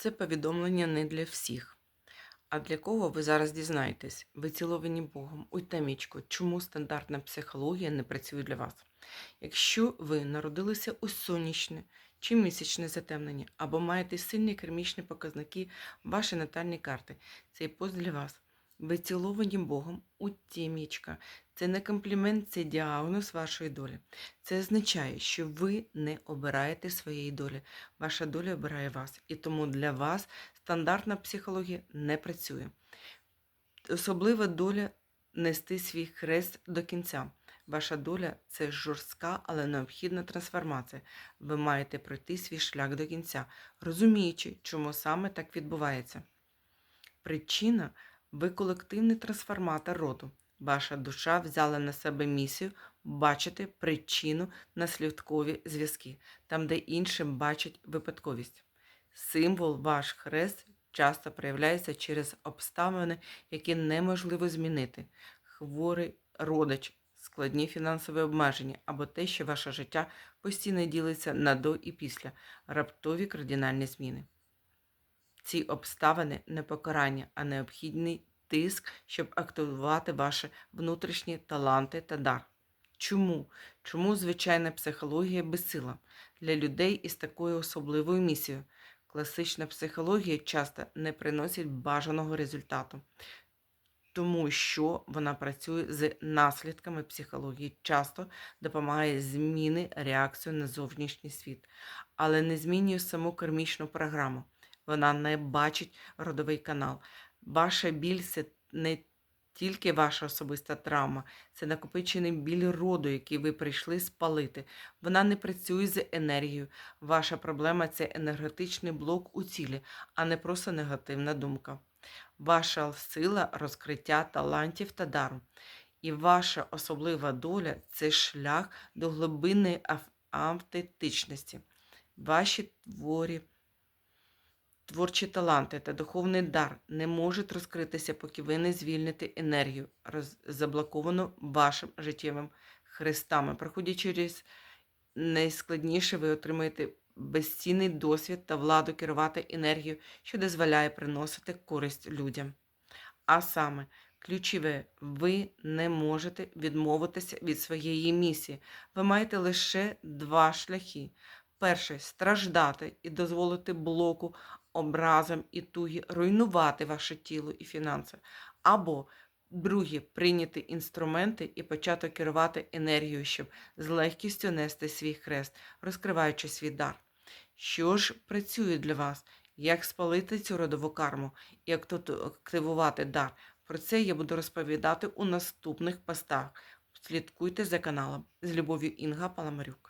Це повідомлення не для всіх. А для кого ви зараз дізнаєтесь? Ви ціловані Богом. у мічко, чому стандартна психологія не працює для вас? Якщо ви народилися у сонячне чи місячне затемнення, або маєте сильні кермічні показники вашої натальні карти, цей пост для вас. Ви ціловані Богом у тімічка. Це не комплімент, це діагноз вашої долі. Це означає, що ви не обираєте своєї долі. Ваша доля обирає вас. І тому для вас стандартна психологія не працює. Особлива доля нести свій хрест до кінця. Ваша доля це жорстка, але необхідна трансформація. Ви маєте пройти свій шлях до кінця, розуміючи, чому саме так відбувається. Причина ви колективний трансформатор роду. Ваша душа взяла на себе місію бачити причину наслідкові зв'язки, там, де інші бачать випадковість. Символ ваш хрест часто проявляється через обставини, які неможливо змінити. Хворий родич, складні фінансові обмеження або те, що ваше життя постійно ділиться на до і після, раптові кардинальні зміни. Ці обставини не покарання, а необхідний тиск, щоб активувати ваші внутрішні таланти та дар. Чому? Чому звичайна психологія безсила для людей із такою особливою місією? Класична психологія часто не приносить бажаного результату, тому що вона працює з наслідками психології, часто допомагає зміни реакцію на зовнішній світ, але не змінює саму кармічну програму. Вона не бачить родовий канал. Ваша біль це не тільки ваша особиста травма, це накопичений біль роду, який ви прийшли спалити. Вона не працює з енергією. Ваша проблема це енергетичний блок у цілі, а не просто негативна думка. Ваша сила розкриття талантів та дару. І ваша особлива доля це шлях до глибинної ав- автентичності. Ваші творі Творчі таланти та духовний дар не можуть розкритися, поки ви не звільните енергію, роз... заблоковану вашим життєвим хрестами. Проходячи через найскладніше, ви отримаєте безцінний досвід та владу керувати енергією, що дозволяє приносити користь людям. А саме, ключове, ви не можете відмовитися від своєї місії. Ви маєте лише два шляхи. Перший страждати і дозволити блоку образом і тугі руйнувати ваше тіло і фінанси. Або друге прийняти інструменти і почати керувати енергією, щоб з легкістю нести свій хрест, розкриваючи свій дар. Що ж працює для вас? Як спалити цю родову карму, і як тут активувати дар? Про це я буду розповідати у наступних постах. Слідкуйте за каналом з любов'ю Інга Паламарюк.